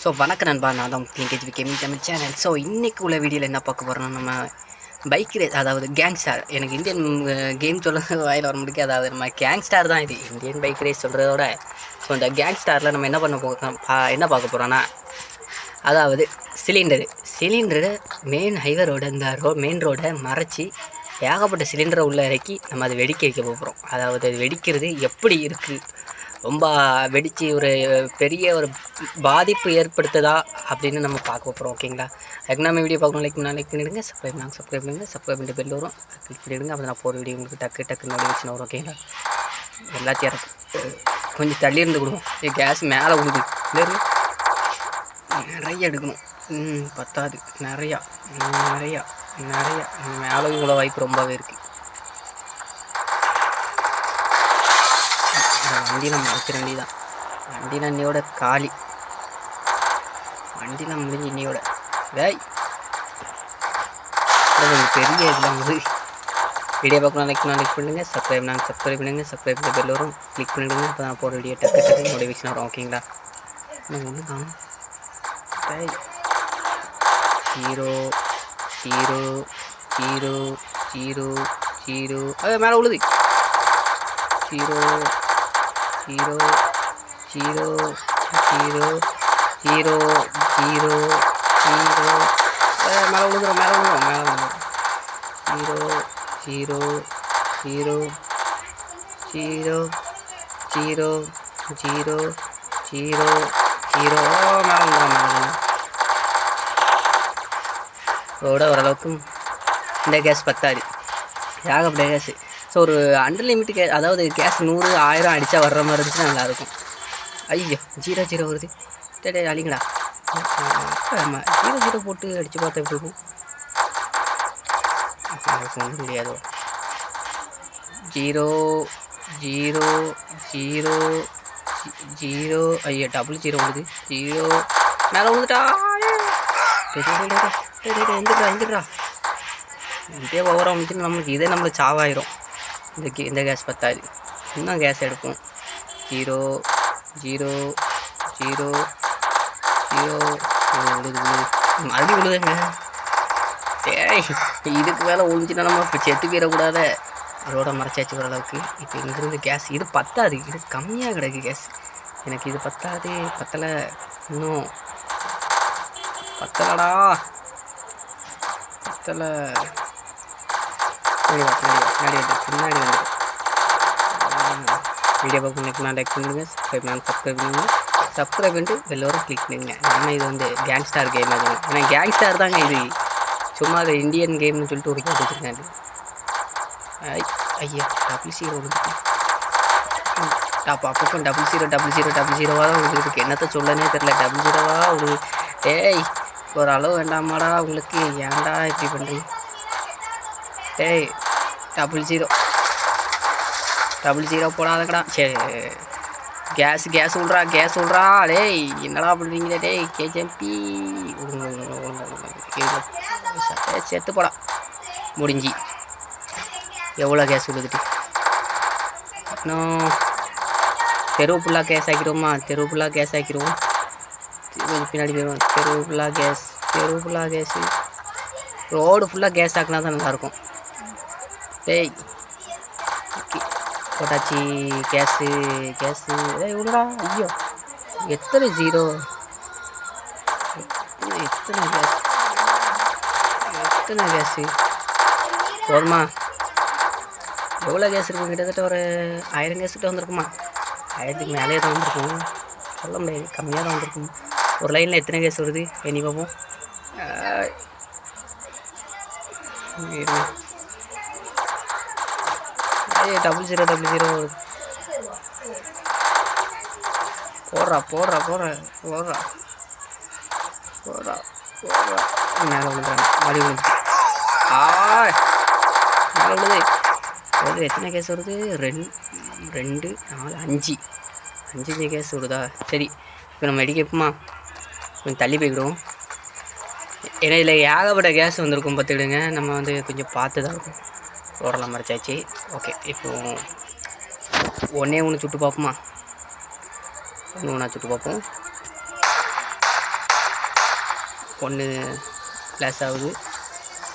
So வணக்கம் நண்பா நான் தான் KGB gaming Tamil channel. So இன்றைக்கு உள்ள வீடியோவில் என்ன பார்க்க போகிறோம் நம்ம பைக் ரேஸ் அதாவது கேங்ஸ்டார் எனக்கு இந்தியன் கேம் சொல்ல வாயில் வர முடியாது. அதாவது நம்ம கேங்ஸ்டார் தான் இது. இந்தியன் பைக் ரேஸ் சொல்கிறதோட ஸோ இந்த கேங்ஸ்டாரில் நம்ம என்ன பண்ண போகிறோம் என்ன பார்க்க போகிறோன்னா அதாவது cylinder cylinder main highway road இந்த ரோ மெயின் ரோடை மறைச்சி ஏகப்பட்ட சிலிண்டரை உள்ளே இறக்கி நம்ம அதை வெடிக்க வைக்க போகிறோம் அதாவது அது வெடிக்கிறது எப்படி இருக்குது ரொம்ப வெடித்து ஒரு பெரிய ஒரு பாதிப்பு ஏற்படுத்துதா அப்படின்னு நம்ம பார்க்க போகிறோம் ஓகேங்களா? அதுக்கு நம்ம வீடியோ பார்க்கணும் லைக் பண்ணால் லைக் பண்ணிவிடுங்க சப்ஸ்கிரைப் பண்ணாங்க சப்ஸ்கிரைப் பண்ணுங்கள் சப்ஸ்கிரைப் பண்ணிட்டு பெல் வரும் கிளிக் பண்ணிவிடுங்க அப்போ நான் போகிற வீடியோ உங்களுக்கு டக்கு டக்கு நோட்டிஃபிகேஷன் வரும் ஓகேங்களா? எல்லாத்தையும் கொஞ்சம் தள்ளி இருந்து கொடுவோம் கேஸ் மேலே விடுது இல்லை நிறைய எடுக்கணும். ம் பத்தாது. நிறையா. நிறையா. நிறையா. மேலே இவ்வளோ வாய்ப்பு ரொம்பவே இருக்குது வண்டி நம்ம வண்டி தான் வண்டி இன்னையோட காலி. வண்டி முடிஞ்சு இன்னையோட வேய் பெரிய இதெல்லாம் வந்து வீடியோ பார்க்கணும் லைக் பண்ணால் லைக் பண்ணுங்கள் சப்ஸ்கிரைப் நாங்கள் சப்ஸ்கிரைப் பண்ணுங்கள் சப்ஸ்கிரைப் பண்ண பெல் வரும். கிளிக் பண்ணிவிடுங்க அப்போ நான் போகிற வீடியோ டக்கு டக்கு நோட்டிஃபிகேஷன் வரும். ஓகேங்களா நாங்கள் ஒன்று காணும் டேய் zero zero zero zero zero அது மேலே உழுது zero zero zero zero zero zero zero மேலே விழுந்துடும் மேலே விழுந்துடும் மேலே விழுந்துடும் zero zero zero zero zero zero zero மேலே விழுந்துடும் மேலே விழுந்துடும் ரோட ஓரளவுக்கு இந்த கேஸ் பத்தாது ஏகப்பட்ட கேஸு ஸோ ஒரு அன்லிமிட் கே அதாவது கேஸ் நூறு ஆயிரம் அடித்தா வர்ற மாதிரி இருந்துச்சுன்னா நல்லாயிருக்கும். ஐயோ ஜீரோ ஜீரோ வருது. டே அழிங்கடா. ஆமாம் ஜீரோ ஜீரோ போட்டு அடித்து பார்த்தா எப்படி இருக்கும்? ஒன்றும் முடியாது ஜீரோ ஜீரோ ஜீரோ ஜீரோ ஐயோ டபுள் ஜீரோ வருது. ஜீரோ மேலே வந்துட்டா எந்திரா எந்திரா இதே ஓவராக வந்துட்டு நம்மளுக்கு இதே நம்மளுக்கு சாவாயிரும். இந்த கே இந்த கேஸ் பத்தாது. இன்னும் கேஸ் எடுப்போம். ஜீரோ ஜீரோ ஜீரோ ஜீரோ விழுது மறுபடியும் விழுதுங்க ஏய் இதுக்கு மேலே ஒழிஞ்சுனா நம்ம இப்போ செத்து போயிடக்கூடாத. ரோட மறைச்சாச்சு ஓரளவுக்கு இப்போ இங்கேருந்து கேஸ் இது பத்தாது. இது கம்மியாக கிடக்கு கேஸ். எனக்கு இது பத்தாது. பத்தலை. இன்னும். பத்தலடா. பத்தலை. பின்னாடி பின்னாடி வீடியோ பார்க்க நினைக்கலாம் லைக் பண்ணுங்க சப்ஸ்கிரைப் பண்ணி சப்ஸ்கிரைப் பண்ணுங்க சப்ஸ்கிரைப் பண்ணிட்டு எல்லோரும் கிளிக் பண்ணுங்க ஏன்னா இது வந்து கேங்ஸ்டார் கேம் அது. ஏன்னா கேங்ஸ்டார் தாங்க இது. சும்மா அது இந்தியன் கேம்னு சொல்லிட்டு ஒரு கேம் வச்சுருக்காங்க. ஐயா டபுள் ஜீரோ வந்துருக்கு. டாப் அப்பப்போ double zero double zero double ஜீரோவாக தான் உங்களுக்கு என்னத்த சொல்லனே தெரில டபுள் ஜீரோவாக உங்களுக்கு ஏய் ஒரு அளவு வேண்டாமாடா உங்களுக்கு. ஏன்டா இப்படி பண்ணுறீங்க டேய் டபுள் ஜீரோ டபுள் ஜீரோ போடாதக்கடா சரி கேஸ் கேஸ் விட்றா கேஸ் விட்றா டேய் என்னடா பண்ணுறீங்களே டேய் கேஜம்பி செத்து போடா முடிஞ்சி எவ்வளோ கேஸ் விழுதுட்டு இன்னும் தெருவு ஃபுல்லாக கேஸ் ஆக்கிடுவோமா தெருவு ஃபுல்லாக கேஸ் ஆக்கிடுவோம் பின்னாடி போயிடுவோம் தெருவு ஃபுல்லாக கேஸ் தெருவு ஃபுல்லாக கேஸு ரோடு ஃபுல்லாக கேஸ் ஆக்கினா தான் நல்லாயிருக்கும் டேய் போட்டாச்சு கேஸு கேஸு. ஏய் விடுடா ஐயோ. எத்தனை ஜீரோ எத்தனை கேஸ்? எத்தனை கேஸு? போதுமா. எவ்வளோ கேஸ் இருக்கும் கிட்டத்தட்ட ஒரு ஆயிரம் கேஸ் கிட்ட வந்திருக்குமா? ஆயிரத்துக்கு மேலே தான் வந்திருக்கும். சொல்ல முடியாது. கம்மியாக தான் வந்திருக்கும். ஒரு லைனில் எத்தனை கேஸ் வருது? எண்ணி பார்ப்போம். ஏ டபுள் ஜீரோ டபுள் ஜீரோ போடுறா போடுறா போடுறா போடுறா. போடுறா. போடுறா மேலே விழுந்துறாங்க. மறுபடி விழுந்து ஆ மேலே விழுது. வருது எத்தனை கேஸ் வருது? ரெண்டு ரெண்டு நாலு அஞ்சு. அஞ்சு அஞ்சு கேஸ் வருதா? சரி. இப்போ நம்ம அடிக்க எப்போமா? கொஞ்சம் தள்ளி போய்க்கிடுவோம். ஏன்னா இதில் ஏகப்பட்ட கேஸ் வந்திருக்கும் பார்த்துக்கிடுங்க. நம்ம வந்து கொஞ்சம் பார்த்து தான் இருக்கும் ரோடெல்லாம் மறைச்சாச்சு. ஓகே இப்போ ஒன்றே ஒன்று சுட்டு பார்ப்போமா? ஒன்று ஒன்றா சுட்டு பார்ப்போம். ஒன்று ஃப்ளாஷ் ஆகுது.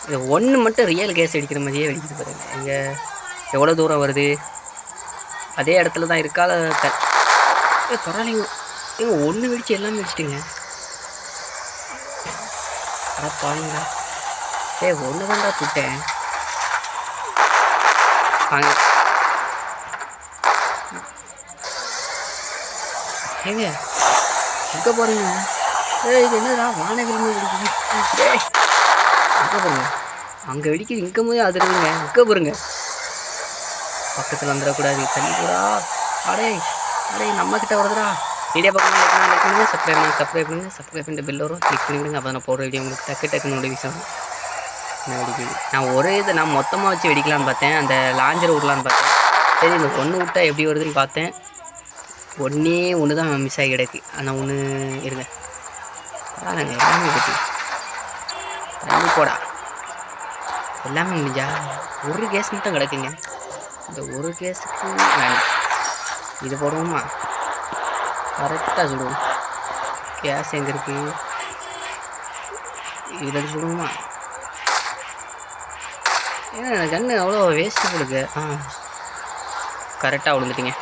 இது ஒன்று மட்டும் ரியல் கேஸ் அடிக்கிற மாதிரியே வெடிக்குது பாருங்கள் இங்கே எவ்வளோ தூரம் வருது? அதே இடத்துல தான் இருக்கா? ஏ பரவாயில்லைங்க. ஏங்க ஒன்று வெடிச்சு எல்லாமே வெடிச்சிட்டுங்க. அட பாருங்க ஏ ஒன்று தான்டா சுட்டேன். வாங்க ஏங்க எங்கே போகிறீங்க ஏய் இது என்னடா வானவில் வெடிக்குது ஏய். அங்கே பாருங்க. அங்கே வெடிக்குது. இங்கே போய் அதிருதுங்க இங்கே பாருங்க. பக்கத்தில் வந்துடக்கூடாது. தண்ணி கூடா அடே. அடே நம்ம கிட்ட வருதுடா. வீடியோ பக்கம் லைக் பண்ணி லைக் பண்ணுங்க. சப்ஸ்கிரைப் பண்ணுங்க. சப்ஸ்கிரைப் பண்ணுங்க. சப்ஸ்கிரைப் பண்ணிட்டு பில் வரும் கிளிக் பண்ணிவிடுங்க. அப்போ நான் போடுற வீடியோ உங்களுக்கு டக்கு டக்கு நோட்டிஃபிகேஷன் வரும் என்ன நான் ஒரே இதை நான் மொத்தமாக வச்சு வெடிக்கலான்னு பார்த்தேன். அந்த லாஞ்சர் விடலான்னு பார்த்தேன். சரி இந்த ஒன்று விட்டா எப்படி வருதுன்னு பார்த்தேன். ஒன்றே ஒன்று தான் மிஸ் ஆகி கிடக்கு. அந்த ஒன்று இருங்க. பாருங்க எல்லாமே கட்டி தண்ணி போடா. எல்லாமே முடிஞ்சா? ஒரு கேஸ் மட்டும் கிடக்குங்க. இந்த ஒரு கேஸுக்கு வேண்டாம். இது போடுவோமா? கரெக்டாக சொல்லுவோம் கேஸ் எங்கே இருக்குது இதில் சொல்லுவோமா ஏன்னா கன்று அவ்வளோ வேஸ்ட்டு கொடுக்கு ஆ. கரெக்டாக விழுந்துட்டீங்க.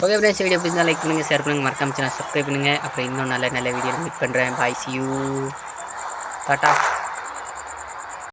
ஓகே ஃப்ரெண்ட்ஸ் வீடியோ பிடிச்சா லைக் பண்ணுங்கள் ஷேர் பண்ணுங்கள் மறக்காம சேனல் சப்ஸ்கிரைப் பண்ணுங்கள் அப்புறம் இன்னும் நல்ல நல்ல வீடியோ மீட் பண்ணுறேன் பாய் சி யூ டாட்டா